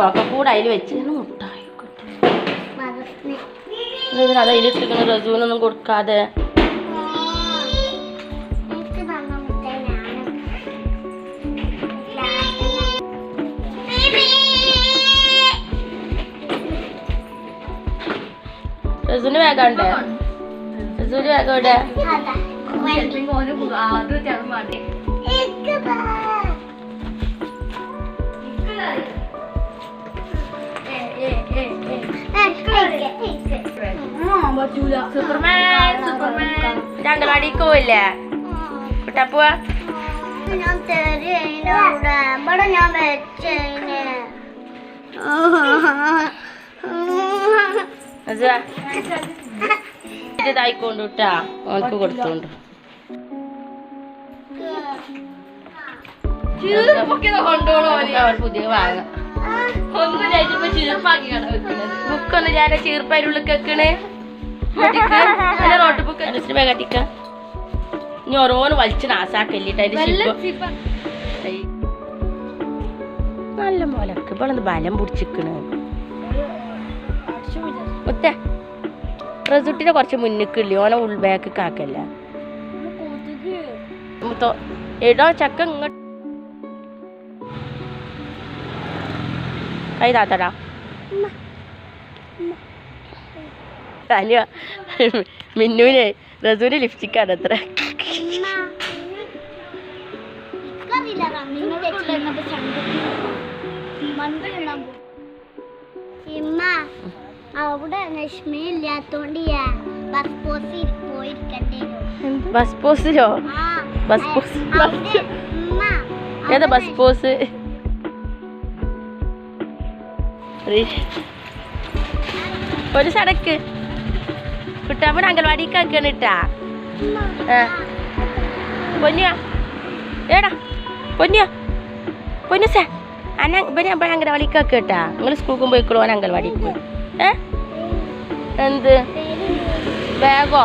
ഒക്കെ കൂടെ അതിൽ വെച്ച് മുട്ടായി റസൂനൊന്നും കൊടുക്കാതെ. റസൂന് വേഗം ഉണ്ട്? റസൂന് വേഗം റസൂന് വേഗണ്ടേ അത് വേഗം ഇവിടെ സൂപ്പർമാൻ സൂപ്പർമാൻ. പോയില്ലേ ഞാൻ തരുന്നവിടെ ഞാൻ ഇതായിക്കൊണ്ട് വാങ്ങാം. ബുക്കൊന്ന് ഞാൻ ചീർപ്പതിനുള്ളിൽ നോട്ട് ബുക്ക് കട്ടിക്ക. ഇനി ഓരോന്ന് വലിച്ച് നാസാക്കല്ലിട്ട് അതിന്റെ. നല്ല മോലക്ക്. ഇപ്പോഴൊന്ന് ബലം പിടിച്ചിക്കണ് ഒത്തേ റസുട്ടിനെ കുറച്ച് മുന്നിക്കില്ലേ ഓനെ ഉൾബാക്ക് കാക്കല്ല എടോ ചക്ക ഇങ്ങോട്ട് കൈ താത്തടാ അനിയ മിന്നുവിനെ റസൂന് ലിപ്സ്റ്റിക്കാണ് അത്ര അവിടെ ലക്ഷ്മി ഇല്ലാത്തോണ്ട് ബസ് പോസിൽ പോയിരിക്കണ്ടേ. ബസ് പോസിലോ ബസ് പോസ് ഏതാ ബസ് പോസ് ഒരു സടക്ക് കുട്ടാപ്പൻ അംഗൻവാടിക്ക് ആക്കാണ് ഇട്ടാ പൊന്നിയാ. ഏടാ പൊന്നിയാ. പൊന്നുസേ അന്ന ഇവനെ അപ്പം അംഗൻവാടിക്ക് കേട്ടാ നിങ്ങൾ സ്കൂളിൽ പോയിക്കോളൂ അംഗൻവാടിക്ക്. ഏ? എന്ത്? ബാഗോ?